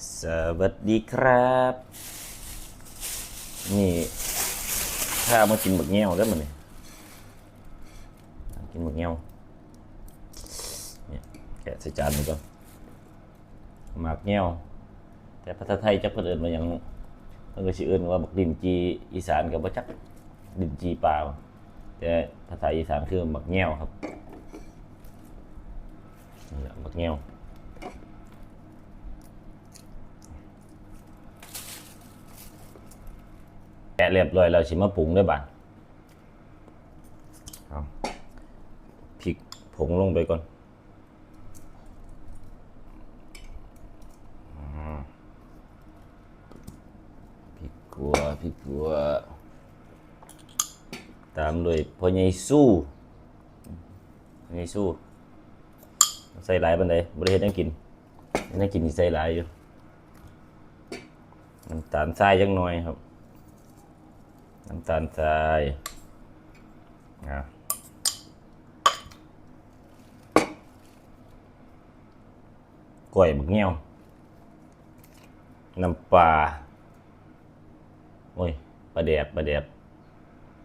สวัสดีครับ นี่ข้ามากินหมึกเงี้ยวได้มั้ยกินหมึกเงี้ยวเนี่ยแกะใส่จานหนึ่งก่อนหมักเงี้ยว แต่ภาษาไทยจะเพิ่นเอิ้นมาอย่างเพิ่นก็สิเอิ้นว่าบักดินจีอีสานก็บ่จักดินจีป่าแต่ภาษาอีสานคือหมักเงี้ยวครับนี่แหละหมักเงี้ยว แกะเรียบร้อยแล้วสิมาปรุงด้วยบัดเอาพริกผงลงไปก่อนอพริกกัวพริกกัว ตามด้วยพอใหญ่สู้พอใหญ่สู้ ใส่หลายบันไดบริเฮ็ดยังกินยังกินมีใส่หลายอยู่น้ำตาลทรายจังน่อยครับ น้ำตาลทรายอะกล้วยบักเงี้ยว น้ำปลาโอ้ยปลาแดบปลาแดบ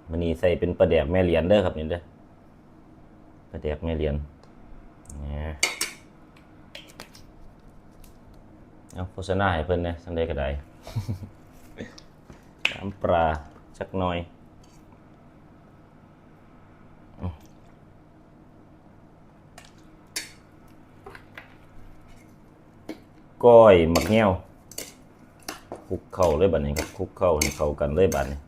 มันนี่ใส่เป็นปลาแดบแม่เหรียญเด้อครับนี่เด้อปลาแดบแม่เหรียญนี่ยเอาโฆษณาให้เพิ่นนะสังใดก็ได้น้ำปลา สักหน่อยก้อยหมักเงี้ยวคุกเข้าเลยบัดนี้ครับคุกเข้าเข้ากันเลยบัดนี้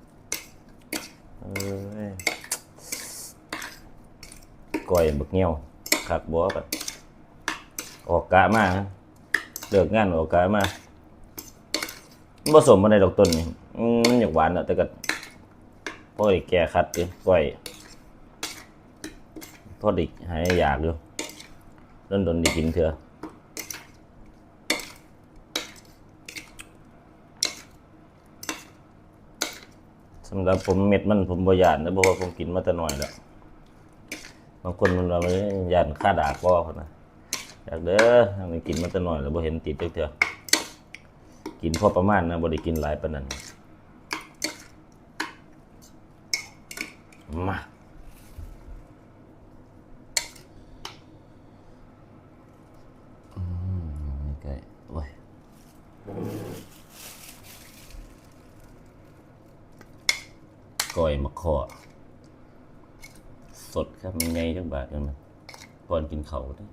ก้อยหมักเงี้ยวคักบัวกันออกกะมาฮะเลิกงานออกกะมามันผสมมาในดอกต้นนี่มันอยากหวานอะแต่ก็ พออีกแก่คัดดิก้อยพอดีหายอยากอยู่โดนโดนไดีกินเถอะสำหรับผมเม็ดมันผมบ่ยานนะเพราะว่าผมกินมาแต่น้อยแล้วบางคนมันว่ามันยานค่าดากบ่คนะอยากเด้อทางนี้กินมาแต่น้อยแล้วบ่เห็นติดเถอะกินพอประมาณนะบ่ได้กินหลายปานนั้น มาอืมใกล้โอ้ยก้อยมะขอสดครับมีไงจังบาทกันมันก่อนกินเขาด้วย